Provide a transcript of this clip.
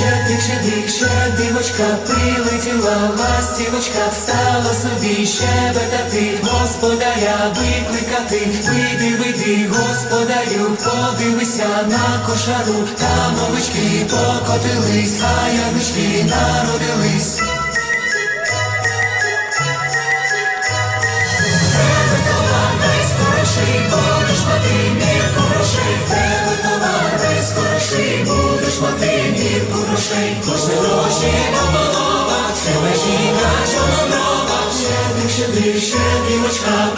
Щедрик, щедрик, щедрівочка, прилетіла ластівочка, стала собі щебетати, господаря викликати, вийди, вийди, господарю, подивися на кошару, там овечки покотились, а ягнички народились. Хороший, будеш мати грошей, в тебе товар хороший, будеш мати грошей, кошти гроші по головах, тебе жінка прилетіла ластівочка, щедрик, щедрик, щедрівочка,